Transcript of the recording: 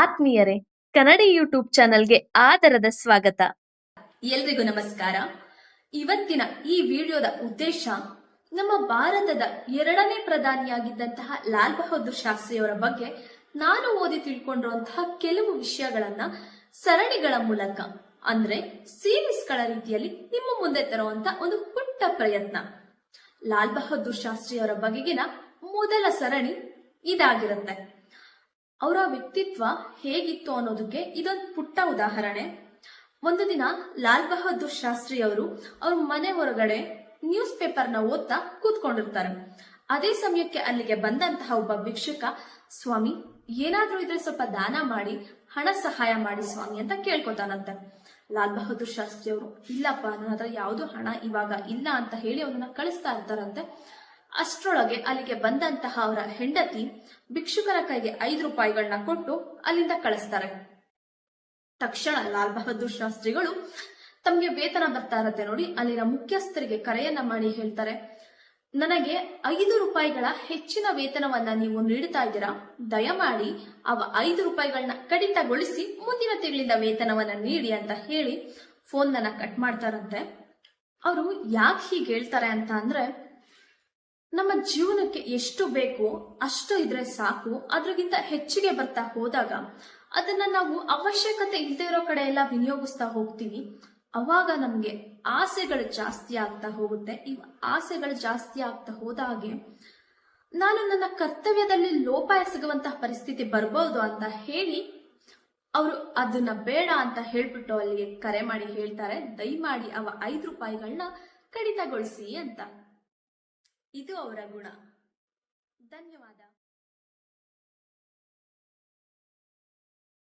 ಆತ್ಮೀಯರೇ, ಕನ್ನಡಿ ಯೂಟ್ಯೂಬ್ ಚಾನೆಲ್ಗೆ ಆದರದ ಸ್ವಾಗತ. ಎಲ್ರಿಗೂ ನಮಸ್ಕಾರ. ಇವತ್ತಿನ ಈ ವಿಡಿಯೋದ ಉದ್ದೇಶ, ನಮ್ಮ ಭಾರತದ ಎರಡನೇ ಪ್ರಧಾನಿಯಾಗಿದ್ದಂತಹ ಲಾಲ್ ಬಹದ್ದೂರ್ ಶಾಸ್ತ್ರಿಯವರ ಬಗ್ಗೆ ನಾನು ಓದಿ ತಿಳ್ಕೊಂಡಿರುವಂತಹ ಕೆಲವು ವಿಷಯಗಳನ್ನ ಸರಣಿಗಳ ಮೂಲಕ, ಅಂದ್ರೆ ಸೀರೀಸ್ಗಳ ರೀತಿಯಲ್ಲಿ ನಿಮ್ಮ ಮುಂದೆ ತರುವಂತ ಒಂದು ಪುಟ್ಟ ಪ್ರಯತ್ನ. ಲಾಲ್ ಬಹದ್ದೂರ್ ಶಾಸ್ತ್ರಿಯವರ ಬಗೆಗಿನ ಮೊದಲ ಸರಣಿ ಇದಾಗಿರುತ್ತೆ. ಅವರ ವ್ಯಕ್ತಿತ್ವ ಹೇಗಿತ್ತು ಅನ್ನೋದಕ್ಕೆ ಇದೊಂದು ಪುಟ್ಟ ಉದಾಹರಣೆ. ಒಂದು ದಿನ ಲಾಲ್ ಬಹದ್ದೂರ್ ಶಾಸ್ತ್ರಿ ಅವರು ಅವ್ರ ಮನೆ ಹೊರಗಡೆ ನ್ಯೂಸ್ ಪೇಪರ್ನ ಓದ್ತಾ ಕೂತ್ಕೊಂಡಿರ್ತಾರೆ. ಅದೇ ಸಮಯಕ್ಕೆ ಅಲ್ಲಿಗೆ ಬಂದಂತಹ ಒಬ್ಬ ಭಿಕ್ಷುಕ, ಸ್ವಾಮಿ, ಏನಾದ್ರೂ ಇದ್ರೆ ಸ್ವಲ್ಪ ದಾನ ಮಾಡಿ, ಹಣ ಸಹಾಯ ಮಾಡಿ ಸ್ವಾಮಿ ಅಂತ ಕೇಳ್ಕೊತಾನಂತೆ. ಲಾಲ್ ಬಹದ್ದೂರ್ ಶಾಸ್ತ್ರಿ ಅವರು, ಇಲ್ಲಪ್ಪ, ನನ್ನ ಹತ್ರ ಯಾವ್ದು ಹಣ ಇವಾಗ ಇಲ್ಲ ಅಂತ ಹೇಳಿ ಅವನನ್ನ ಕಳಿಸ್ತಾ ಇರ್ತಾರಂತೆ. ಅಷ್ಟರೊಳಗೆ ಅಲ್ಲಿಗೆ ಬಂದಂತಹ ಅವರ ಹೆಂಡತಿ ಭಿಕ್ಷುಕರ ಕೈಗೆ ಐದು ರೂಪಾಯಿಗಳನ್ನ ಕೊಟ್ಟು ಅಲ್ಲಿಂದ ಕಳಿಸ್ತಾರೆ. ತಕ್ಷಣ ಲಾಲ್ ಬಹದ್ದೂರ್ ಶಾಸ್ತ್ರಿಗಳು ತಮ್ಗೆ ವೇತನ ಬರ್ತಾ ಇರತ್ತೆ ನೋಡಿ, ಅಲ್ಲಿನ ಮುಖ್ಯಸ್ಥರಿಗೆ ಕರೆಯನ್ನ ಮಾಡಿ ಹೇಳ್ತಾರೆ, ನನಗೆ ಐದು ರೂಪಾಯಿಗಳ ಹೆಚ್ಚಿನ ವೇತನವನ್ನ ನೀವು ನೀಡ್ತಾ ಇದ್ದೀರಾ? ದಯಮಾಡಿ ಅವ ಐದು ರೂಪಾಯಿಗಳನ್ನ ಕಡಿತಗೊಳಿಸಿ ಮುಂದಿನ ತಿಂಗಳಿಂದ ವೇತನವನ್ನ ನೀಡಿ ಅಂತ ಹೇಳಿ ಫೋನ್ ನನ್ನ ಕಟ್ ಮಾಡ್ತಾರಂತೆ. ಅವರು ಯಾಕೆ ಹೀಗೆ ಹೇಳ್ತಾರೆ ಅಂತ ಅಂದ್ರೆ ನಮ್ಮ ಜೀವನಕ್ಕೆ ಎಷ್ಟು ಬೇಕು ಅಷ್ಟು ಇದ್ರೆ ಸಾಕು. ಅದ್ರಗಿಂತ ಹೆಚ್ಚಿಗೆ ಬರ್ತಾ ಹೋದಾಗ ಅದನ್ನ ನಾವು ಅವಶ್ಯಕತೆ ಇಲ್ಲದೆ ಇರೋ ಕಡೆ ಎಲ್ಲ ವಿನಿಯೋಗಿಸ್ತಾ ಹೋಗ್ತೀವಿ. ಅವಾಗ ನಮ್ಗೆ ಆಸೆಗಳು ಜಾಸ್ತಿ ಆಗ್ತಾ ಹೋಗುತ್ತೆ. ಈ ಆಸೆಗಳು ಜಾಸ್ತಿ ಆಗ್ತಾ ಹೋದಾಗೆ ನಾನು ನನ್ನ ಕರ್ತವ್ಯದಲ್ಲಿ ಲೋಪ ಎಸಗುವಂತಹ ಪರಿಸ್ಥಿತಿ ಬರ್ಬೋದು ಅಂತ ಹೇಳಿ ಅವರು ಅದನ್ನ ಬೇಡ ಅಂತ ಹೇಳ್ಬಿಟ್ಟು ಅಲ್ಲಿಗೆ ಕರೆ ಮಾಡಿ ಹೇಳ್ತಾರೆ. ದಯಮಾಡಿ ಅವ ಐದು ರೂಪಾಯಿಗಳನ್ನ ಕಡಿತಗೊಳಿಸಿ ಅಂತ. ಇದು ಅವರ ಗುಣ. ಧನ್ಯವಾದ.